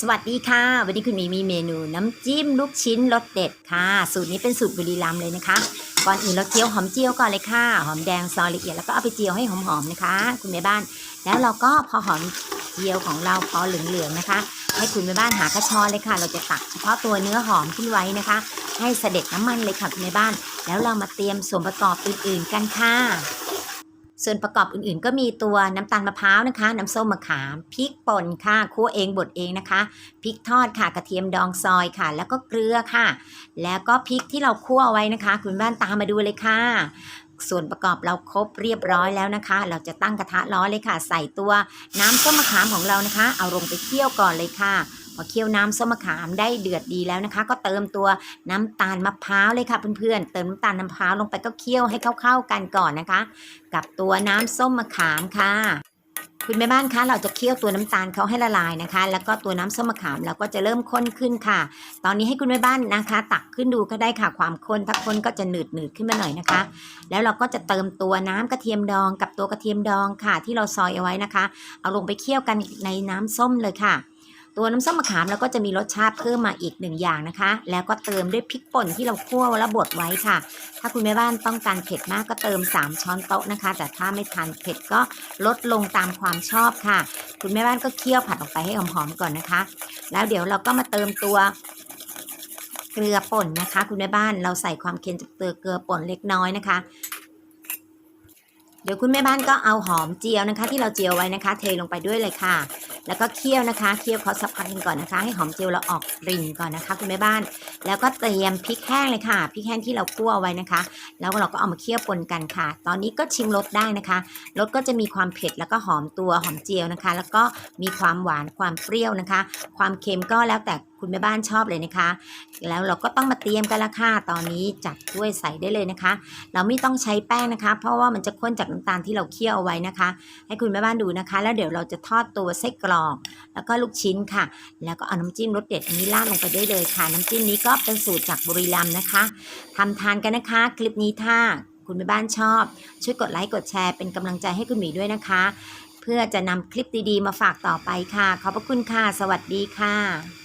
สวัสดีค่ะ วันนี้คุณมีมีเมนูน้ำจิ้มลูกชิ้นรสเด็ดค่ะ สูตรนี้เป็นสูตรบุรีรัมย์เลยนะคะ ก่อนอื่นเราเจียวหอมเจียวก่อนเลยค่ะ หอมแดงซอยละเอียดแล้วก็เอาไปเจียวให้หอมๆนะคะ คุณแม่บ้าน แล้วเราก็พอหอมเจียวของเราพอเหลืองๆนะคะ ให้คุณแม่บ้านหากระชอนเลยค่ะ เราจะตักเฉพาะตัวเนื้อหอมขึ้นไว้นะคะ ให้เสด็จน้ำมันเลยค่ะคุณแม่บ้าน แล้วเรามาเตรียมส่วนประกอบอื่นๆกันค่ะ ส่วนประกอบอื่นๆ ก็มีตัวน้ำตาลมะพร้าวนะคะ น้ำส้มมะขามพริกป่นค่ะคั่วเองบดเองนะคะพริกทอดค่ะกระเทียมดองซอยค่ะ แล้วก็เกลือค่ะ แล้วก็พริกที่เราคั่วเอาไว้นะคะ คุณบ้านตามมาดูเลยค่ะ ส่วนประกอบเราครบเรียบร้อยแล้วนะคะ เราจะตั้งกระทะร้อนเลยค่ะ ใส่ตัวน้ำส้มมะขามของเรานะคะ เอาลงไปเคี่ยวก่อนเลยค่ะ พอเคี่ยวน้ำส้มมะขามได้เดือดดีแล้วนะคะ ก็เติมตัวน้ำตาลมะพร้าวเลยค่ะเพื่อนๆเติมน้ำตาลมะพร้าวลงไปก็เคี่ยวให้เข้าๆกันก่อนนะคะ กับตัวน้ำส้มมะขามค่ะคุณแม่บ้านคะเราจะเคี่ยวตัวน้ำตาลเขาให้ละลายนะคะ แล้วก็ตัวน้ำส้มมะขามเราก็จะเริ่มข้นขึ้นค่ะ ตอนนี้ให้คุณแม่บ้านนะคะ ตักขึ้นดูก็ได้ค่ะความข้นถ้าข้นก็จะหนืดหนืดๆขึ้นมาหน่อยนะคะ แล้วเราก็จะเติมตัวน้ำกระเทียมดองกับตัวกระเทียมดองค่ะ ที่เราซอยเอาไว้นะคะ เอาลงไปเคี่ยวกันในน้ำส้มเลยค่ะ ตัวน้ำส้มมะขามเราก็จะมีรสชาติเพิ่มมาอีกหนึ่งอย่างนะคะ แล้วก็เติมด้วยพริกป่นที่เราคั่วและบดไว้ค่ะ ถ้าคุณแม่บ้านต้องการเผ็ดมากก็เติม 3 ช้อนโต๊ะนะคะ แต่ถ้าไม่ทานเผ็ดก็ลดลงตามความชอบค่ะ คุณแม่บ้านก็เคี่ยวผัดออกไปให้หอมๆก่อนนะคะ แล้วเดี๋ยวเราก็มาเติมตัวเกลือป่นนะคะ คุณแม่บ้านเราใส่ความเค็มจากตัวเกลือป่นเล็กน้อยนะคะ เดี๋ยวคุณแม่บ้านก็เอาหอมเจียวนะคะ ที่เราเจียวไว้นะคะ เทลงไปด้วยเลยค่ะ แล้วก็เคี่ยวนะคะเคี่ยวเขาสักพักนึงก่อนนะคะ ให้หอมเจียวเราออกกลิ่นก่อนนะคะ คุณแม่บ้าน แล้วก็เตรียมพริกแห้งเลยค่ะพริกแห้งที่เราคั่วไว้นะคะ แล้วเราก็เอามาเคี่ยวปนกันค่ะ ตอนนี้ก็ชิมรสได้นะคะรสก็จะมีความเผ็ดแล้วก็หอมตัวหอมเจียวนะคะ แล้วก็มีความหวานความเปรี้ยวนะคะ ความเค็มก็แล้วแต่ คุณแม่บ้านชอบเลยนะคะ แล้วเราก็ต้องมาเตรียมกันละค่ะตอนนี้จัดถ้วยใส่ได้เลยนะคะ เราไม่ต้องใช้แป้งนะคะ เพราะว่ามันจะข้นจากน้ำตาลที่เราเคี่ยวเอาไว้นะคะ ให้คุณแม่บ้านดูนะคะ แล้วเดี๋ยวเราจะทอดตัวไส้กรอกแล้วก็ลูกชิ้นค่ะ แล้วก็เอาน้ำจิ้มรสเด็ดอันนี้ราดลงไปได้เลยค่ะ น้ำจิ้มนี้ก็เป็นสูตรจากบุรีรัมย์นะคะทำทานกันนะคะ คลิปนี้ถ้าคุณแม่บ้านชอบ ช่วยกดไลค์กดแชร์เป็นกำลังใจให้คุณหมีด้วยนะคะ เพื่อจะนำคลิปดีๆ มาฝากต่อไปค่ะ ขอบพระคุณค่ะ สวัสดีค่ะ